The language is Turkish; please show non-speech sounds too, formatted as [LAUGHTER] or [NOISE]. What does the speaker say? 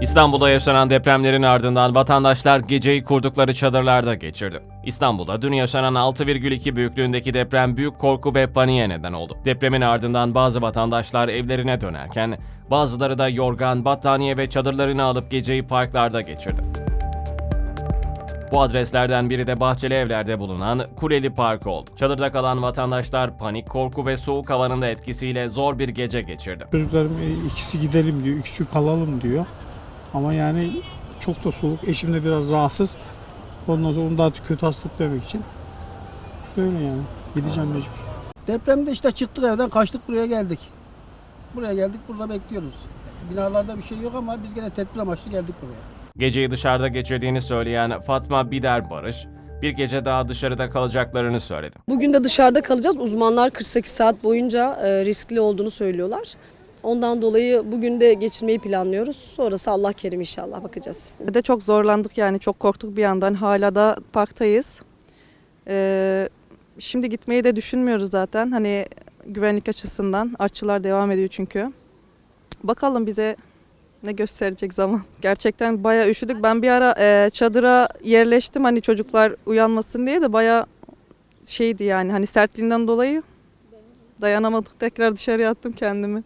İstanbul'da yaşanan depremlerin ardından vatandaşlar geceyi kurdukları çadırlarda geçirdi. İstanbul'da dün yaşanan 6,2 büyüklüğündeki deprem büyük korku ve paniğe neden oldu. Depremin ardından bazı vatandaşlar evlerine dönerken bazıları da yorgan, battaniye ve çadırlarını alıp geceyi parklarda geçirdi. Bu adreslerden biri de Bahçeli Evler'de bulunan Kuleli Park oldu. Çadırda kalan vatandaşlar panik, korku ve soğuk havanın da etkisiyle zor bir gece geçirdi. Çocuklarım e, ikisi gidelim diyor, ikisi kalalım diyor. Ama yani çok da soğuk. Eşim de biraz rahatsız. Ondan sonra onu daha kötü hasretmemek için. Böyle yani. Gideceğim mecbur. Depremde işte çıktık evden kaçtık buraya geldik. Buraya geldik burada bekliyoruz. Binalarda bir şey yok ama biz gene tedbir amaçlı geldik buraya. Geceyi dışarıda geçirdiğini söyleyen Fatma Bider Barış, bir gece daha dışarıda kalacaklarını söyledi. Bugün de dışarıda kalacağız. Uzmanlar 48 saat boyunca e, riskli olduğunu söylüyorlar. Ondan dolayı bugün de geçirmeyi planlıyoruz. Sonrası Allah kerim inşallah bakacağız. De çok zorlandık yani çok korktuk bir yandan. Hala da parktayız. Ee, şimdi gitmeyi de düşünmüyoruz zaten. Hani güvenlik açısından. Artçılar devam ediyor çünkü. Bakalım bize ne gösterecek zaman. [LAUGHS] Gerçekten bayağı üşüdük. Ben bir ara e, çadıra yerleştim hani çocuklar uyanmasın diye de bayağı şeydi yani hani sertliğinden dolayı dayanamadık tekrar dışarıya attım kendimi.